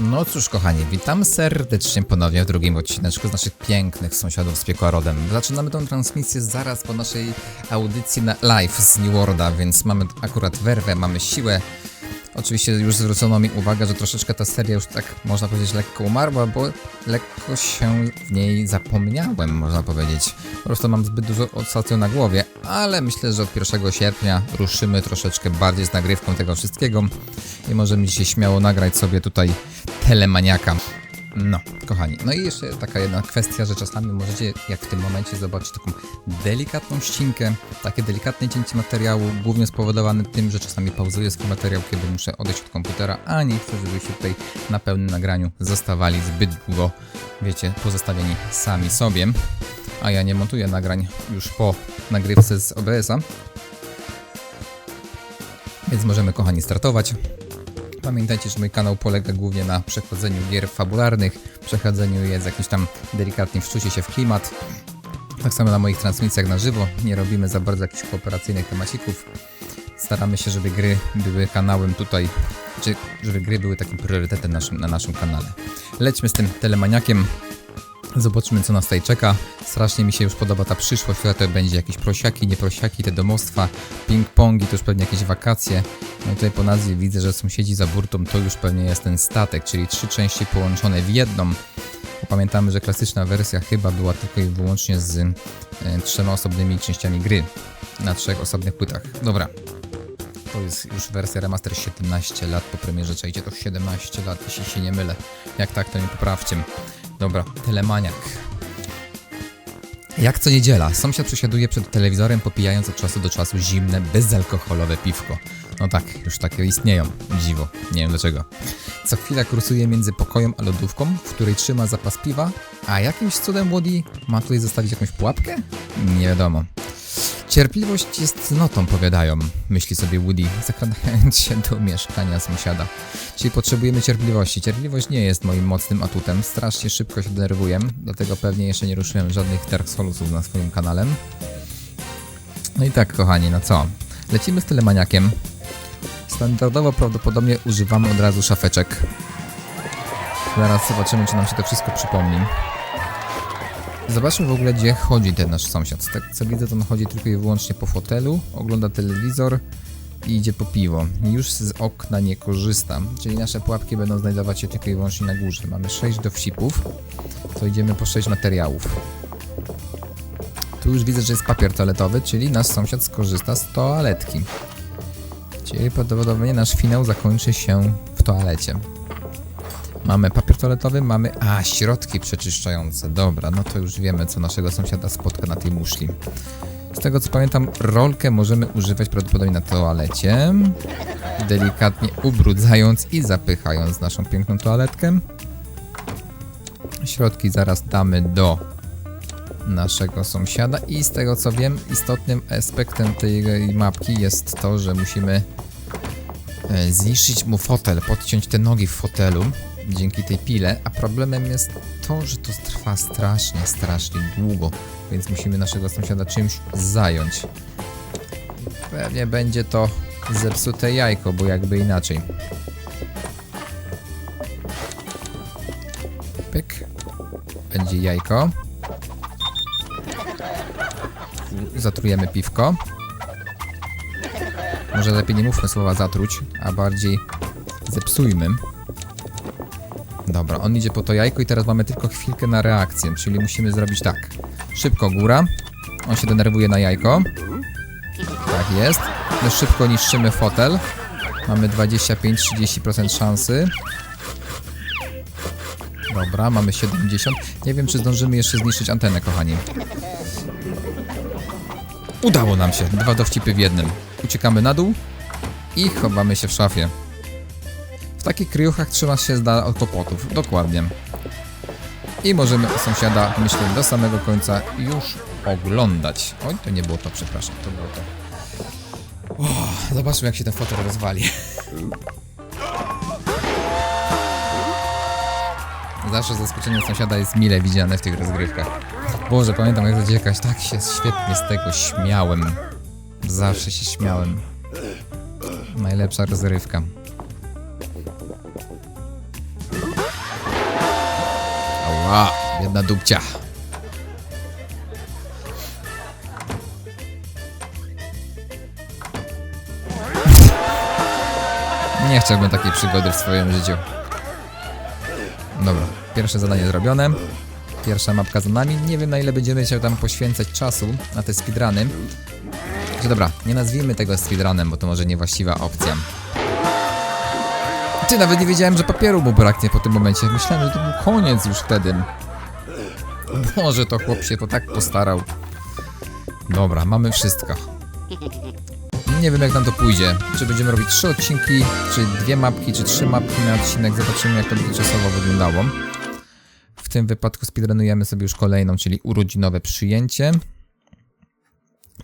No cóż, kochani, witam serdecznie ponownie w drugim odcineczku z naszych pięknych sąsiadów z piekła rodem. Zaczynamy tą transmisję zaraz po naszej audycji na live z New Worlda, więc mamy akurat werwę, mamy siłę. Oczywiście już zwrócono mi uwagę, że troszeczkę ta seria już tak, można powiedzieć, lekko umarła, bo lekko się w niej zapomniałem, można powiedzieć. Po prostu mam zbyt dużo ostatnio na głowie, ale myślę, że od 1 sierpnia ruszymy troszeczkę bardziej z nagrywką tego wszystkiego i możemy dzisiaj śmiało nagrać sobie tutaj telemaniaka. No, kochani. No i jeszcze taka jedna kwestia, że czasami możecie, jak w tym momencie, zobaczyć taką delikatną ścinkę, takie delikatne cięcie materiału, głównie spowodowane tym, że czasami pauzuję swój materiał, kiedy muszę odejść od komputera, a nie chcę, żebyście tutaj na pełnym nagraniu zostawali zbyt długo, wiecie, pozostawieni sami sobie. A ja nie montuję nagrań już po nagrywce z OBS-a. Więc możemy, kochani, startować. Pamiętajcie, że mój kanał polega głównie na przechodzeniu gier fabularnych, przechodzeniu je z jakimś tam delikatnym wczucie się w klimat. Tak samo na moich transmisjach na żywo, nie robimy za bardzo jakichś kooperacyjnych temacików. Staramy się, żeby gry były kanałem tutaj, czy żeby gry były takim priorytetem naszym, na naszym kanale. Lećmy z tym telemaniakiem. Zobaczymy, co nas tutaj czeka. Strasznie mi się już podoba ta przyszłość, która to będzie jakieś prosiaki, nieprosiaki, te domostwa, ping-pongi, to już pewnie jakieś wakacje. No i tutaj po nazwie widzę, że sąsiedzi za burtą to już pewnie jest ten statek, czyli trzy części połączone w jedną. Pamiętamy, że klasyczna wersja chyba była tylko i wyłącznie z e, trzema osobnymi częściami gry na trzech osobnych płytach. Dobra, to jest już wersja remaster 17 lat po premierze, czajcie to 17 lat, jeśli się nie mylę. Jak tak, to mi poprawcie. Dobra, telemaniak. Jak co niedziela, sąsiad przesiaduje przed telewizorem, popijając od czasu do czasu zimne, bezalkoholowe piwko. No tak, już takie istnieją. Dziwo, nie wiem dlaczego. Co chwila kursuje między pokojem a lodówką, w której trzyma zapas piwa, a jakimś cudem Woody ma tutaj zostawić jakąś pułapkę? Nie wiadomo. Cierpliwość jest cnotą, powiadają, myśli sobie Woody, zakradając się do mieszkania sąsiada. Czyli potrzebujemy cierpliwości. Cierpliwość nie jest moim mocnym atutem, strasznie szybko się denerwuję, dlatego pewnie jeszcze nie ruszyłem żadnych Dark Soulsów na swoim kanale. No i tak, kochani, no co? Lecimy z telemaniakiem. Standardowo prawdopodobnie używamy od razu szafeczek. Zaraz zobaczymy, czy nam się to wszystko przypomni. Zobaczmy w ogóle, gdzie chodzi ten nasz sąsiad. Tak co widzę, to on chodzi tylko i wyłącznie po fotelu, ogląda telewizor i idzie po piwo. Już z okna nie korzysta, czyli nasze pułapki będą znajdować się tylko i wyłącznie na górze. Mamy 6 dowcipów, to idziemy po 6 materiałów. Tu już widzę, że jest papier toaletowy, czyli nasz sąsiad skorzysta z toaletki. Czyli prawdopodobnie nasz finał zakończy się w toalecie. Mamy papier toaletowy, mamy... A, środki przeczyszczające. Dobra, no to już wiemy, co naszego sąsiada spotka na tej muszli. Z tego co pamiętam, rolkę możemy używać prawdopodobnie na toalecie. Delikatnie ubrudzając i zapychając naszą piękną toaletkę. Środki zaraz damy do naszego sąsiada i z tego co wiem, istotnym aspektem tej mapki jest to, że musimy e, zniszczyć mu fotel, podciąć te nogi w fotelu dzięki tej pile, a problemem jest to, że to trwa strasznie, strasznie długo, więc musimy naszego sąsiada czymś zająć. Pewnie będzie to zepsute jajko, bo jakby inaczej. Pyk. Będzie jajko. Zatrujemy piwko. Może lepiej nie mówmy słowa zatruć, a bardziej zepsujmy. Dobra, on idzie po to jajko i teraz mamy tylko chwilkę na reakcję, czyli musimy zrobić tak. Szybko góra. On się denerwuje na jajko. Tak jest. My szybko niszczymy fotel. Mamy 25-30% szansy. Dobra, mamy 70. Nie wiem, czy zdążymy jeszcze zniszczyć antenę, kochani. Udało nam się. Dwa dowcipy w jednym. Uciekamy na dół i chowamy się w szafie. Takich kryjuchach trzyma się z dala od. Dokładnie. I możemy sąsiada, myślę, do samego końca już oglądać. Oj, to nie było to, przepraszam, to było to. Zobaczmy, jak się ten fotel rozwali. Zawsze zaskoczenie sąsiada jest mile widziane w tych rozgrywkach. Boże, pamiętam jak zadziekać, tak się świetnie z tego śmiałem. Zawsze się śmiałem. Najlepsza rozrywka. Ała, jedna dupcia. Nie chciałbym takiej przygody w swoim życiu. Dobra, pierwsze zadanie zrobione. Pierwsza mapka za nami. Nie wiem na ile będziemy chciał tam poświęcać czasu na te speedruny. Dobra, nie nazwijmy tego speedrunem, bo to może niewłaściwa opcja. Ty, nawet nie wiedziałem, że papieru mu braknie po tym momencie. Myślałem, że to był koniec już wtedy. Boże, to chłop się to tak postarał. Dobra, mamy wszystko. Nie wiem jak nam to pójdzie. Czy będziemy robić trzy odcinki, czy dwie mapki, czy trzy mapki na odcinek. Zobaczymy jak to będzie czasowo wyglądało. W tym wypadku speedrunujemy sobie już kolejną, czyli urodzinowe przyjęcie.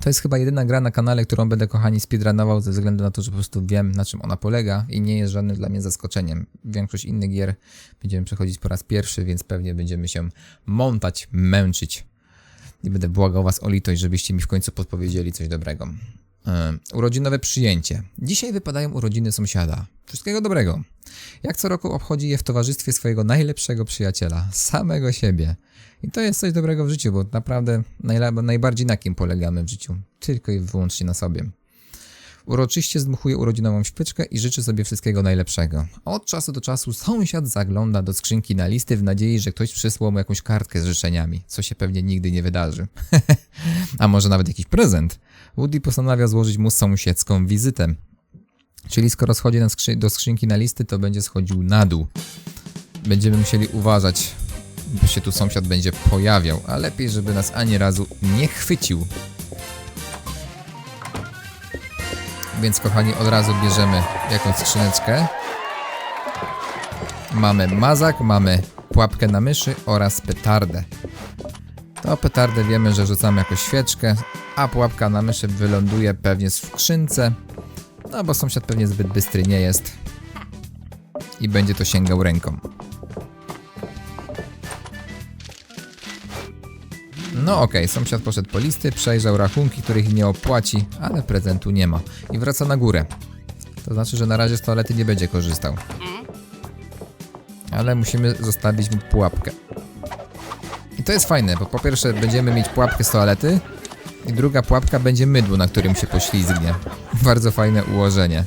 To jest chyba jedyna gra na kanale, którą będę kochani speedrunował ze względu na to, że po prostu wiem na czym ona polega i nie jest żadnym dla mnie zaskoczeniem. Większość innych gier będziemy przechodzić po raz pierwszy, więc pewnie będziemy się montać, męczyć. I będę błagał was o litość, żebyście mi w końcu podpowiedzieli coś dobrego. Yy, urodzinowe przyjęcie. Dzisiaj wypadają urodziny sąsiada. Wszystkiego dobrego. Jak co roku obchodzi je w towarzystwie swojego najlepszego przyjaciela, samego siebie. I to jest coś dobrego w życiu, bo naprawdę najbardziej na kim polegamy w życiu? Tylko i wyłącznie na sobie. Uroczyście zdmuchuje urodzinową śpieczkę i życzy sobie wszystkiego najlepszego. Od czasu do czasu sąsiad zagląda do skrzynki na listy w nadziei, że ktoś przysłał mu jakąś kartkę z życzeniami, co się pewnie nigdy nie wydarzy. A może nawet jakiś prezent? Woody postanawia złożyć mu sąsiedzką wizytę. Czyli skoro schodzi skrzy- do skrzynki na listy, to będzie schodził na dół. Będziemy musieli uważać, bo się tu sąsiad będzie pojawiał, a lepiej, żeby nas ani razu nie chwycił. Więc kochani, od razu bierzemy jakąś skrzyneczkę. Mamy mazak, mamy pułapkę na myszy oraz petardę. To petardę wiemy, że rzucamy jako świeczkę, a pułapka na myszy wyląduje pewnie w skrzynce. No bo sąsiad pewnie zbyt bystry nie jest. I będzie to sięgał ręką. No okej, sąsiad poszedł po listy, przejrzał rachunki, których nie opłaci, ale prezentu nie ma. I wraca na górę. To znaczy, że na razie z toalety nie będzie korzystał. Ale musimy zostawić mu pułapkę. I to jest fajne, bo po pierwsze będziemy mieć pułapkę z toalety i druga pułapka będzie mydło, na którym się poślizgnie. Bardzo fajne ułożenie.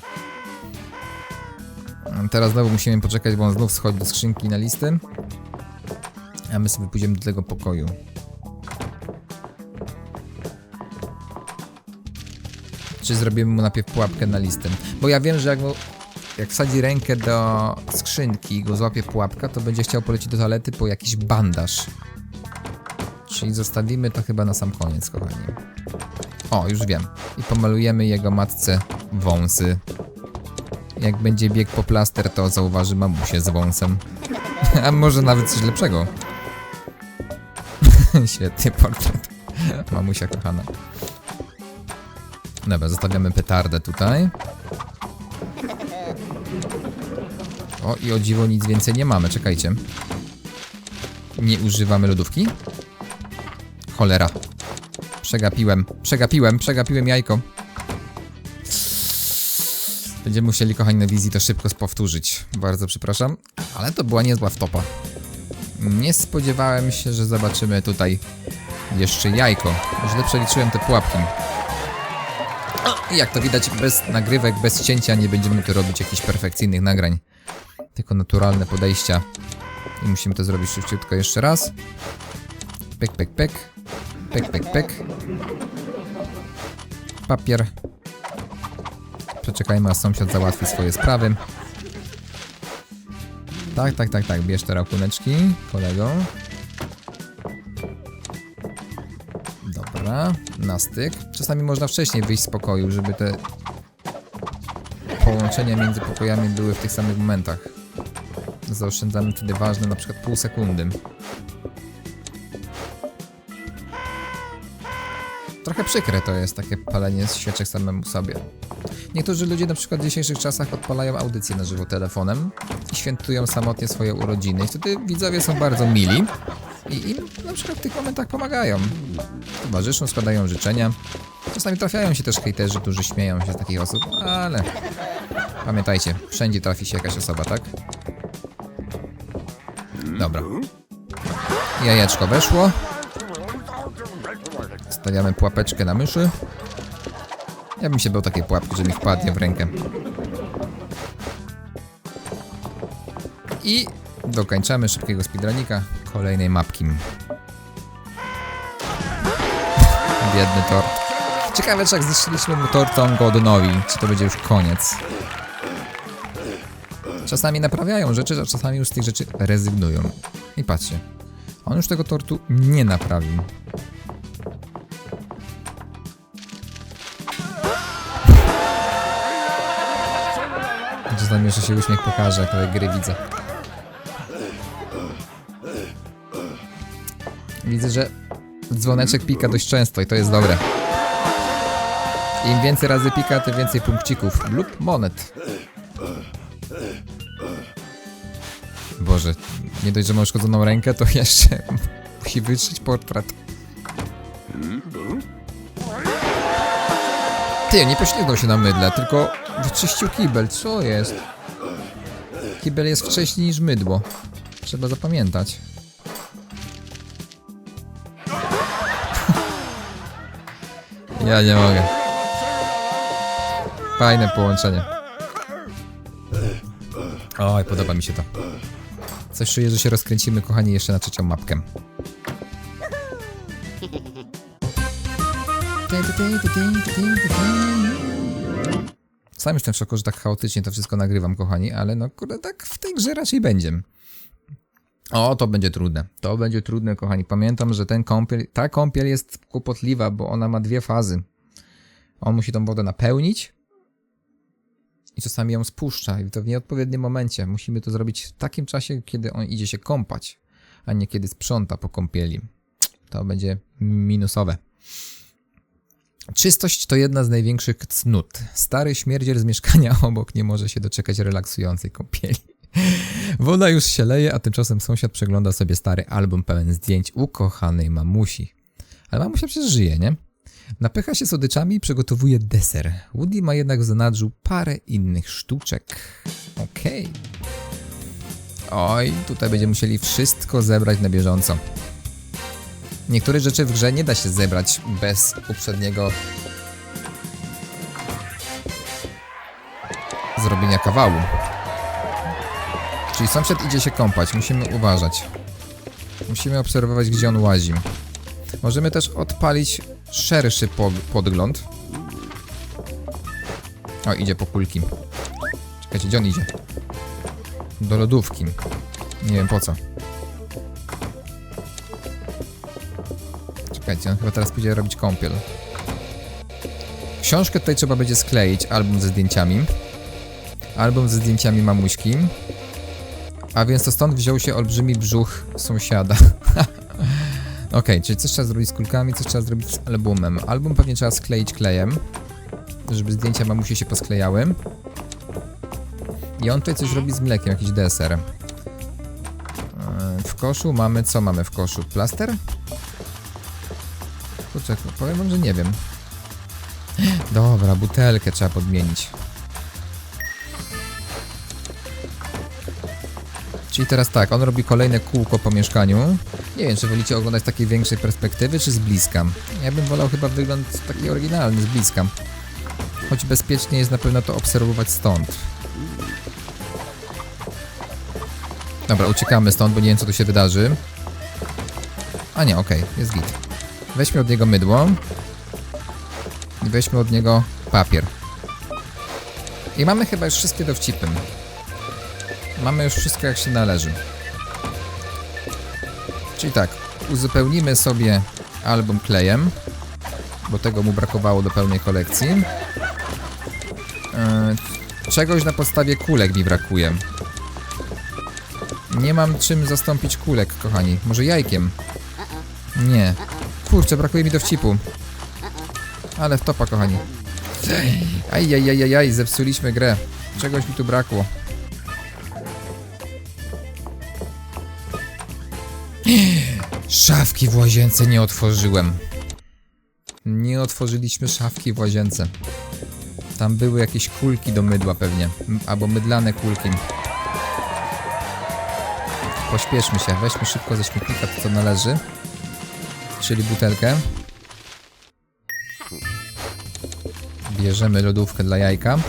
Teraz znowu musimy poczekać, bo on znów schodzi do skrzynki na listy. A my sobie pójdziemy do tego pokoju. Czy zrobimy mu najpierw pułapkę na listę? Bo ja wiem, że jak, mu, jak wsadzi rękę do skrzynki i go złapie pułapka, to będzie chciał polecieć do toalety po jakiś bandaż. Czyli zostawimy to chyba na sam koniec, kochani. O, już wiem. I pomalujemy jego matce wąsy. Jak będzie biegł po plaster, to zauważy mamusię z wąsem. A może nawet coś lepszego. Świetny portret. Mamusia kochana. Dobra, zostawiamy petardę tutaj. O, i o dziwo nic więcej nie mamy, czekajcie. Nie używamy lodówki? Cholera. Przegapiłem, przegapiłem, przegapiłem jajko. Będziemy musieli, kochani, na wizji to szybko powtórzyć. Bardzo przepraszam, ale to była niezła wtopa. Nie spodziewałem się, że zobaczymy tutaj jeszcze jajko. Źle przeliczyłem te pułapki. I jak to widać, bez nagrywek, bez cięcia nie będziemy tu robić jakichś perfekcyjnych nagrań. Tylko naturalne podejścia. I musimy to zrobić szybciutko jeszcze raz. Pek, pek, pek. Pek, pek, pek. Papier. Przeczekajmy, aż sąsiad załatwi swoje sprawy. Tak, tak, tak, tak. Bierz te rachuneczki, kolego. Dobra, na styk. Czasami można wcześniej wyjść z pokoju, żeby te połączenia między pokojami były w tych samych momentach. Zaoszczędzamy wtedy ważne na przykład pół sekundy. Trochę przykre to jest takie palenie świeczek samemu sobie. Niektórzy ludzie na przykład w dzisiejszych czasach odpalają audycję na żywo telefonem i świętują samotnie swoje urodziny. I wtedy widzowie są bardzo mili i im na przykład w tych momentach pomagają. Towarzyszą, składają życzenia. Czasami trafiają się też hejterzy, którzy śmieją się z takich osób, ale pamiętajcie, wszędzie trafi się jakaś osoba, tak? Dobra. Jajeczko weszło. Stawiamy pułapeczkę na myszy. Ja bym się bał takiej pułapki, że mi wpadnie w rękę. I dokończamy szybkiego speedrunika kolejnej mapki. Biedny tort. Ciekawe, czy jak zniszczyliśmy mu tort, to on go odnowi. Czy to będzie już koniec? Czasami naprawiają rzeczy, a czasami już z tych rzeczy rezygnują. I patrzcie. On już tego tortu nie naprawił. Czasami jeszcze się uśmiech pokaże, jak te gry widzę. Widzę, że dzwoneczek pika dość często i to jest dobre. Im więcej razy pika, tym więcej punkcików lub monet. Boże, nie dość, że ma uszkodzoną rękę, to jeszcze musi wytrzeć portret. Ty, nie poślizgnął się na mydle, tylko wyczyścił kibel. Co jest? Kibel jest wcześniej niż mydło. Trzeba zapamiętać. Ja nie mogę. Fajne połączenie. Oj, podoba mi się to. Coś czuję, że się rozkręcimy, kochani, jeszcze na trzecią mapkę. Sam jestem w szoku, że tak chaotycznie to wszystko nagrywam, kochani, ale no kurde, tak w tej grze raczej będzie. O, to będzie trudne. To będzie trudne, kochani. Pamiętam, że ten kąpiel, ta kąpiel jest kłopotliwa, bo ona ma dwie fazy. On musi tą wodę napełnić i czasami ją spuszcza i to w nieodpowiednim momencie. Musimy to zrobić w takim czasie, kiedy on idzie się kąpać, a nie kiedy sprząta po kąpieli. To będzie minusowe. Czystość to jedna z największych cnót. Stary śmierdziel z mieszkania obok nie może się doczekać relaksującej kąpieli. Woda już się leje, a tymczasem sąsiad przegląda sobie stary album pełen zdjęć ukochanej mamusi. Ale mamusia przecież żyje, nie? Napycha się słodyczami i przygotowuje deser. Woody ma jednak w zanadrzu parę innych sztuczek. Okej. Oj, tutaj będziemy musieli wszystko zebrać na bieżąco. Niektóre rzeczy w grze nie da się zebrać bez uprzedniego zrobienia kawału. Czyli sąsiad idzie się kąpać, musimy uważać. Musimy obserwować, gdzie on łazi. Możemy też odpalić szerszy po podgląd. O, idzie po kulki. Czekajcie, gdzie on idzie? Do lodówki. Nie wiem po co. Czekajcie, on chyba teraz pójdzie robić kąpiel. Książkę tutaj trzeba będzie skleić, album ze zdjęciami. Album ze zdjęciami mamuśki. A więc to stąd wziął się olbrzymi brzuch sąsiada. Okej, czyli coś trzeba zrobić z kulkami, coś trzeba zrobić z albumem. Album pewnie trzeba skleić klejem, żeby zdjęcia mamusi się posklejały. I on tutaj coś robi z mlekiem, jakiś deser. Eee, W koszu mamy, co mamy w koszu? Plaster? Kurczę, powiem wam, że nie wiem. Dobra, butelkę trzeba podmienić. Czyli teraz tak, on robi kolejne kółko po mieszkaniu. Nie wiem, czy wolicie oglądać z takiej większej perspektywy, czy z bliska. Ja bym wolał chyba wygląd taki oryginalny, z bliska. Choć bezpiecznie jest na pewno to obserwować stąd. Dobra, uciekamy stąd, bo nie wiem, co tu się wydarzy. A nie, okej, jest git. Weźmy od niego mydło. I weźmy od niego papier. I mamy chyba już wszystkie dowcipy. Mamy już wszystko jak się należy. Czyli tak, uzupełnimy sobie album klejem, bo tego mu brakowało do pełnej kolekcji. Yy, czegoś na podstawie kulek mi brakuje. Nie mam czym zastąpić kulek, kochani. Może jajkiem? Nie. Kurczę, brakuje mi dowcipu. Ale w topa, kochani. Ajajajajaj, zepsuliśmy grę. Czegoś mi tu brakło. Szafki w łazience nie otworzyłem. Nie otworzyliśmy szafki w łazience. Tam były jakieś kulki do mydła pewnie. Albo mydlane kulki. Pośpieszmy się, weźmy szybko ze śmietnika to, co należy. Czyli butelkę. Bierzemy lodówkę dla jajka.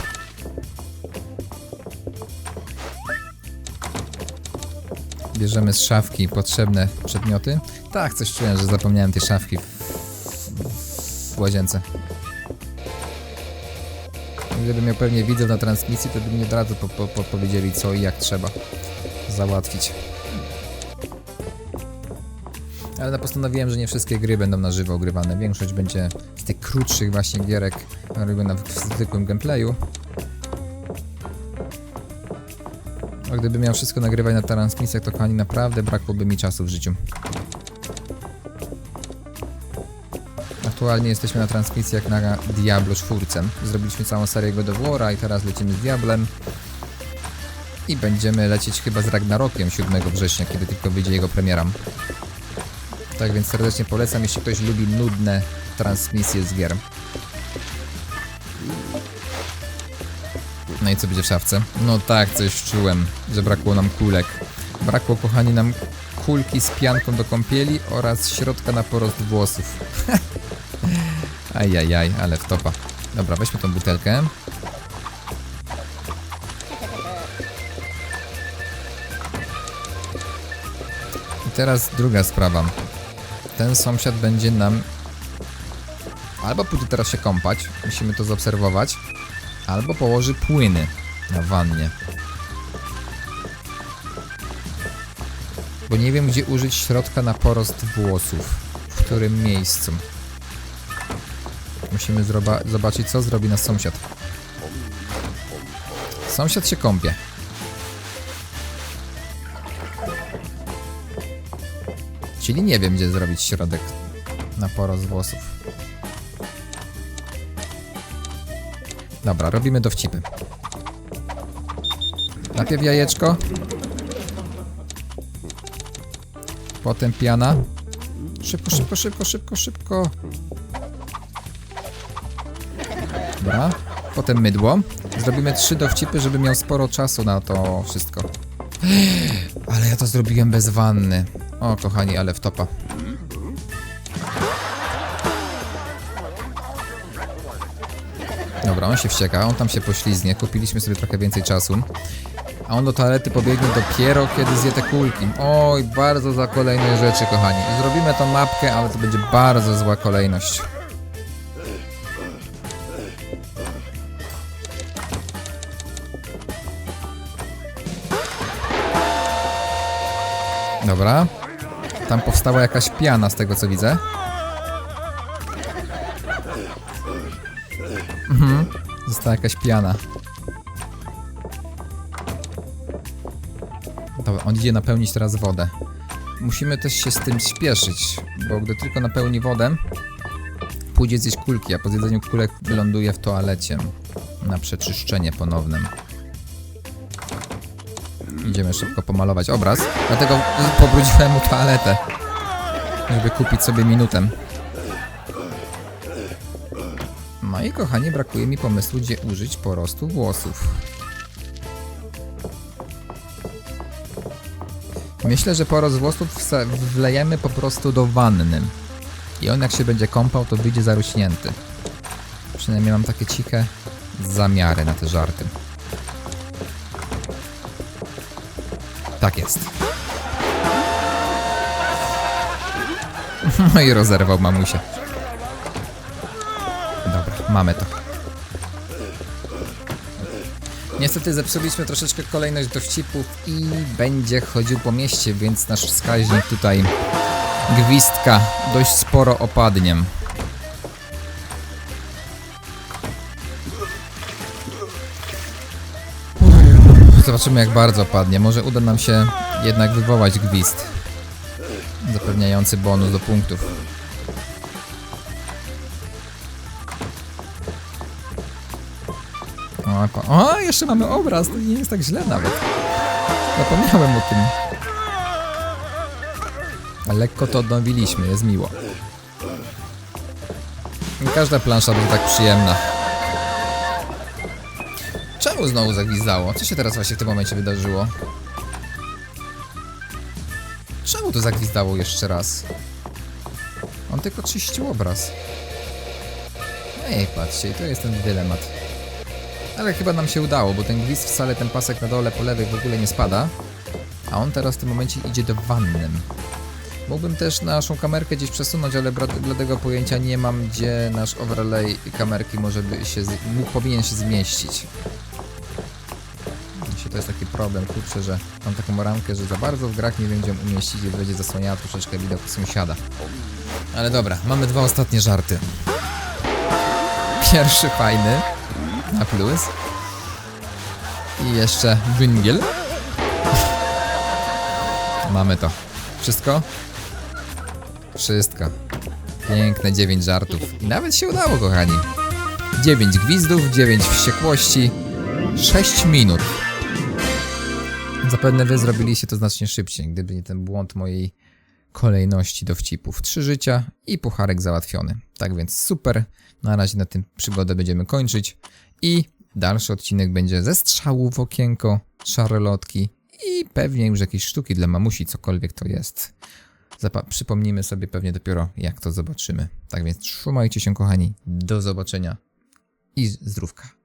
Bierzemy z szafki potrzebne przedmioty. Tak, coś czułem, że zapomniałem tej szafki w, w łazience. Gdybym miał pewnie widzów na transmisji, to by mi od razu po, po, po powiedzieli co i jak trzeba załatwić. Ale no postanowiłem, że nie wszystkie gry będą na żywo ogrywane. Większość będzie z tych krótszych właśnie gierek robiona w, zwykłym gameplayu. A gdybym miał wszystko nagrywać na transmisjach, to kochani, naprawdę brakłoby mi czasu w życiu. Aktualnie jesteśmy na transmisjach na Diablo 4. Zrobiliśmy całą serię God of War'a i teraz lecimy z Diablem. I będziemy lecieć chyba z Ragnarokiem 7 września, kiedy tylko wyjdzie jego premiera. Tak więc serdecznie polecam, jeśli ktoś lubi nudne transmisje z gier. No i co będzie w szafce? No tak, coś czułem, że brakło nam kulek. Brakło, kochani, nam kulki z pianką do kąpieli oraz środka na porost włosów. Ajajaj, ale wtopa. Dobra, weźmy tą butelkę. I teraz druga sprawa. Ten sąsiad będzie nam albo pójdzie teraz się kąpać, musimy to zaobserwować, albo położy płyny na wannie. Bo nie wiem, gdzie użyć środka na porost włosów. W którym miejscu. Musimy zobaczyć, co zrobi nasz sąsiad. Sąsiad się kąpie. Czyli nie wiem, gdzie zrobić środek na porost włosów. Dobra, robimy dowcipy. Najpierw jajeczko. Potem piana. Szybko, szybko, szybko, szybko, szybko. Dobra. Potem mydło. Zrobimy trzy dowcipy, żeby miał sporo czasu na to wszystko. Ale ja to zrobiłem bez wanny. O, kochani, ale wtopa. Dobra, on się wścieka, on tam się poślizgnie. Kupiliśmy sobie trochę więcej czasu. A on do toalety pobiegnie dopiero, kiedy zje te kulki. Oj, bardzo za kolejne rzeczy, kochani. Zrobimy tą mapkę, ale to będzie bardzo zła kolejność. Dobra. Tam powstała jakaś piana z tego co widzę. Mhm. Została jakaś piana. Dobra, on idzie napełnić teraz wodę. Musimy też się z tym śpieszyć, bo gdy tylko napełni wodę, pójdzie zjeść kulki, a po zjedzeniu kulek wyląduje w toalecie na przeczyszczenie ponownym. Idziemy szybko pomalować obraz, dlatego pobrudziłem mu toaletę, żeby kupić sobie minutę. No i kochani, brakuje mi pomysłu, gdzie użyć porostu włosów. Myślę, że porost włosów wlejemy po prostu do wanny. I on jak się będzie kąpał, to wyjdzie zarośnięty. Przynajmniej mam takie ciche zamiary na te żarty. Tak jest. No i rozerwał mamusię. Dobra, mamy to. Niestety zepsuliśmy troszeczkę kolejność dowcipów i będzie chodził po mieście, więc nasz wskaźnik tutaj gwizdka dość sporo opadnie. Zobaczymy jak bardzo opadnie. Może uda nam się jednak wywołać gwizd. Zapewniający bonus do punktów. O, o, jeszcze mamy obraz, to nie jest tak źle nawet. Zapomniałem o tym. Lekko to odnowiliśmy, jest miło. Każda plansza będzie tak przyjemna. Czemu znowu zagwizdało? Co się teraz właśnie w tym momencie wydarzyło? Czemu to zagwizdało jeszcze raz? On tylko czyścił obraz. Ej, patrzcie, to jest ten dylemat. Ale chyba nam się udało, bo ten gwizd wcale ten pasek na dole po lewej w ogóle nie spada. A on teraz w tym momencie idzie do wanny. Mógłbym też naszą kamerkę gdzieś przesunąć, ale bladego pojęcia nie mam, gdzie nasz overlay kamerki może by się, mógł, powinien się zmieścić. To jest taki problem, kurczę, że mam taką ramkę, że za bardzo w grach nie wiem, gdzie ją umieścić i będzie zasłaniała troszeczkę widok sąsiada. Ale dobra, mamy dwa ostatnie żarty. Pierwszy fajny, na plus. I jeszcze węgiel. Mamy to. Wszystko? Wszystko. Piękne 9 żartów. I nawet się udało, kochani. 9 gwizdów, 9 wściekłości, 6 minut. Zapewne wy zrobiliście to znacznie szybciej, gdyby nie ten błąd mojej kolejności dowcipów. Trzy życia i pucharek załatwiony. Tak więc super. Na razie na tym przygodę będziemy kończyć. I dalszy odcinek będzie ze strzału w okienko, szarlotki i pewnie już jakieś sztuki dla mamusi, cokolwiek to jest. Zapa- przypomnimy sobie pewnie dopiero, jak to zobaczymy. Tak więc trzymajcie się, kochani. Do zobaczenia i zdrówka.